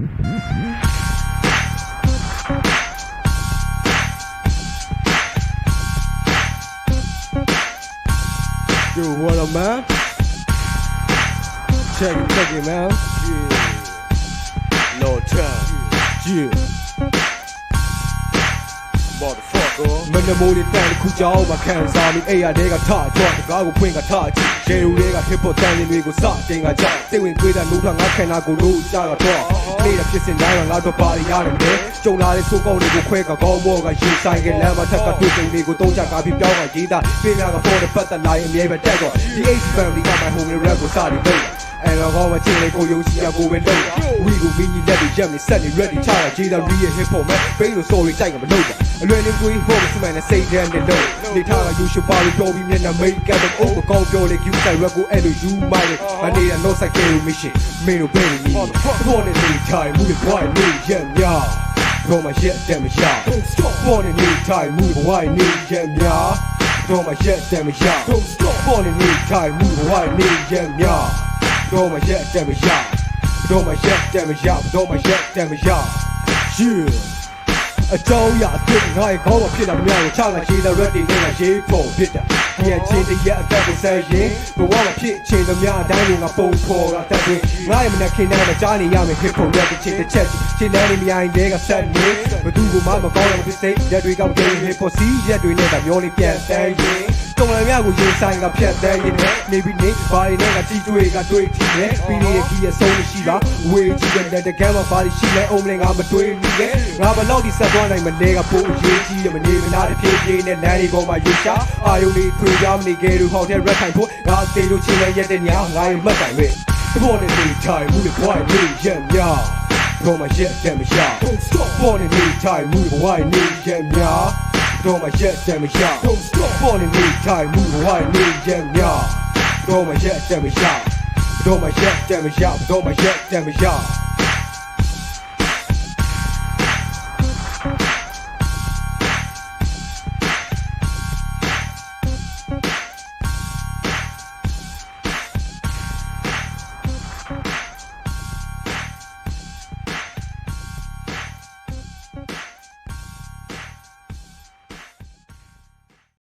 Yo, what up, man? Check it, check it, man. No time, Yeah. Motherfucker. မနမိုးလေးတန်တစ်ခုကြောင်းမှာခံစားပြီးအဲ့ရတဲ့ကထကြွတကားကိုဖွင့်ကထကြည့်ရေဦးလေးက hip hop တန်ရင်တွေကိုစတင်ကကြစိတ်ဝင်တွေးတာလို့ထငါခန္ဓာကိုယ်လို့ကြတော့တော့နေတာဖြစ်စင်တိုင်းမှာငါတို့ပါရရတယ်တဲ့ကြုံလာတဲ့ဆိုးကောင်းတွေကိုခွဲကကောင်းဘောကရေဆိုင်ကလမ်းမှာထက်ကတွေ့ကြုံတွေကိုတုံးချကားပြီးပြောင်းကရေးတာပြေးများကပေါ်တဲ့ပတ်သက်လာရင်အမြဲပဲတက်တော့ဒီ AC family က my home rap ကိုစပြီးလုပ်အဲ့တော့ကောင်းမချင်လေကိုယုံကြည်ရကိုပဲလုပ်ဝီကိုမင်းကြီးလက်တွေရက်နေဆက်နေ ready ချတာဂျေးတာ real hip hop မဲ့ဘိန်းလို့ sorry ကြိုက်ကမလုပ်တာ အလွယ်လေးကိုဟိုစမှန်နဲ့စိတ်ထဲနဲ့လို့နေထားတာ you should probably ပြောပြီးမျက်နှာ make up တော့ over ကောင်းပြောလေ you side rap ကိုအဲ့လို you might မနေတာ no side care mission မင်းတို့ဘယ်နေလဲပေါ်နေနေတိုင်းမူလေ boy နေရက်များ Throw my shit damn it shot Don't stop Born in new time move why need yeah yeah Throw my shit damn it shot Don't stop Born in new time move why need yeah yeah Throw my shit damn it shot Throw my shit damn it shot Throw my shit damn it shot Yeah အကြောင်းရအစ်ငါ့ခေါင်းမဖြစ်တာများကိုချလာချေတာ ready နဲ့ရေးဖို့ဖြစ်တာညချင်းတရက်အသက်ကိုဆက်ရင်ဘဝမဖြစ်ချင်သမျှအတိုင်းကိုငါပုံဖော်တာတက်ဝင်ငါ့ရဲ့မနက်ခင်းတိုင်းမှာကြားနေရမယ် hip hop rap တစ်ချက်တစ်ချက်ချင်းတိုင်းနေမြိုင်တွေကဆက်နေဘသူကမှမကောင်းတဲ့ mistake ရက်တွေကဂိမ်း hip hop စီးရက်တွေနဲ့ကမျောလေးပြန်တန်းရင် တုံလမ်းများကိုရင်ဆိုင်ကဖြတ်တန်းရင်နေပြီးနေဘာတွေနဲ့ကကြည့်တွေ့ကတွေ့ထီနေပြီးနေခီးရဲ့ဆုံးမရှိပါဝေးကြည့်တဲ့လက်တကမ်းမှာဘာတွေရှိလဲအုံးမလဲငါမတွေးမိခဲ့ငါဘလောက်ဒီဆက်သွားနိုင်မလဲကပို့အရေးကြီးတယ်မနေမနာတဖြည်းဖြည်းနဲ့လမ်းတွေပေါ်မှာရွှေချအာယုန်တွေထွေကြမနေခဲ့လို့ဟောက်တဲ့ red time ဖို့ငါအသေးလို့ချင်းလဲရက်တဲ့ညာငါရင်မှတ်တိုင်ပဲဘောနဲ့နေတိုင်းမူလေဘွိုင်းနေရက်ညာ Throw my shit damn it shot Don't stop Born in new time move why need yeah yeah 多么些怎 my shit damn shit don't stop falling in